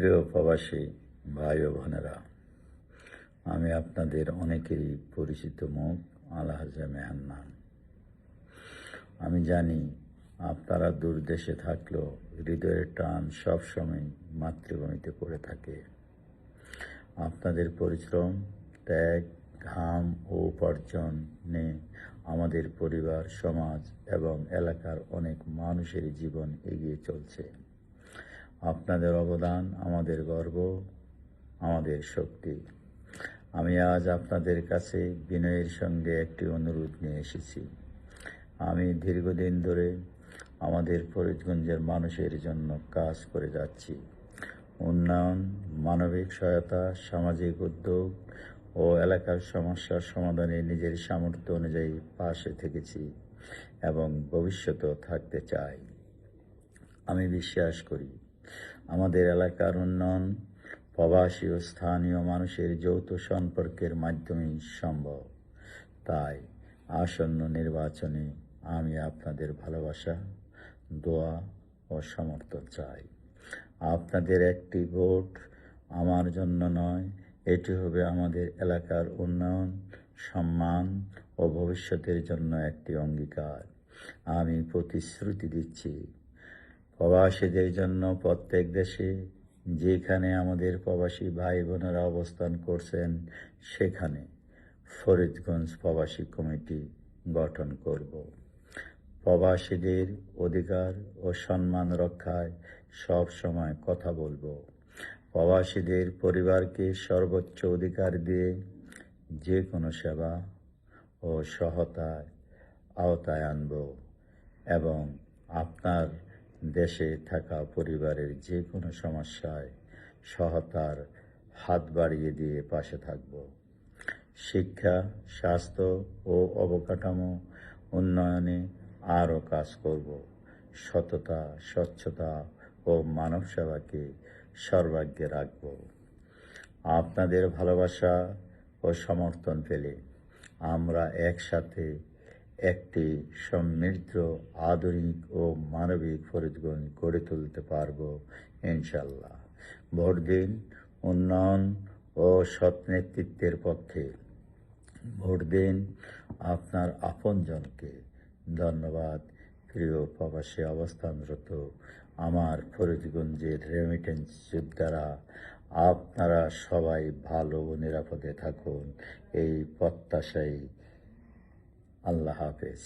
প্রিয় প্রবাসী ভাই ও বোনেরা, আমি আপনাদের অনেকেরই পরিচিত মুখ আলহাজা মেহান্নান আমি জানি আপনারা দূর দেশে থাকলেও হৃদয়ের টান সবসময় মাতৃভূমিতে পড়ে থাকে। আপনাদের পরিশ্রম, ত্যাগ, ঘাম ও উপার্জনে আমাদের পরিবার, সমাজ এবং এলাকার অনেক মানুষের জীবন এগিয়ে চলছে। আপনাদের অবদান, আমাদের গর্ব, আমাদের শক্তি। আমি আজ আপনাদের কাছে বিনয়ের সঙ্গে একটি অনুরোধ নিয়ে এসেছি। আমি দীর্ঘদিন ধরে আমাদের ফরিদগঞ্জের মানুষের জন্য কাজ করে যাচ্ছি। উন্নয়ন, মানবিক সহায়তা, সামাজিক উদ্যোগ ও এলাকার সমস্যার সমাধানে নিজের সামর্থ্য অনুযায়ী পাশে থেকেছি এবং ভবিষ্যতেও থাকতে চাই। আমি বিশ্বাস করি আমাদের এলাকার উন্নয়ন প্রবাসী ও স্থানীয় মানুষের যৌথ সম্পর্কের মাধ্যমেই সম্ভব। তাই আসন্ন নির্বাচনে আমি আপনাদের ভালোবাসা, দোয়া ও সমর্থন চাই। আপনাদের একটি ভোট আমার জন্য নয়, এটি হবে আমাদের এলাকার উন্নয়ন, সম্মান ও ভবিষ্যতের জন্য একটি অঙ্গীকার। আমি প্রতিশ্রুতি দিচ্ছি প্রবাসীদের জন্য প্রত্যেক দেশে যেখানে আমাদের প্রবাসী ভাই বোনেরা অবস্থান করছেন, সেখানে ফরিদগঞ্জ প্রবাসী কমিটি গঠন করব। প্রবাসীদের অধিকার ও সম্মান রক্ষায় সব সময় কথা বলব। প্রবাসীদের পরিবারকে সর্বোচ্চ অধিকার দিয়ে যে কোনো সেবা ও সহতায় আওতায় আনব এবং আপনার দেশে থাকা পরিবারের যে কোনো সমস্যায় সহতার হাত বাড়িয়ে দিয়ে পাশে থাকব। শিক্ষা, স্বাস্থ্য ও অবকাঠামো উন্নয়নে আরও কাজ করব। সততা, স্বচ্ছতা ও মানব সেবাকে সর্বাগ্যে রাখব। আপনাদের ভালোবাসা ও সমর্থন পেলে আমরা একসাথে একটি সমৃদ্ধ, আধুনিক ও মানবিক ফরিদগঞ্জ গড়ে তুলতে পারব ইনশাল্লাহ ভোট দিন উন্নয়ন ও সৎ নেতৃত্বের পক্ষে। ভোট দিন আপনার আপনজনকে। ধন্যবাদ, প্রিয় প্রবাসী অবস্থানরত আমার ফরিদগঞ্জের রেমিটেন্স যোদ্ধারা। আপনারা সবাই ভালো ও নিরাপদে থাকুন, এই প্রত্যাশাই আল্লাহ হাফেজ।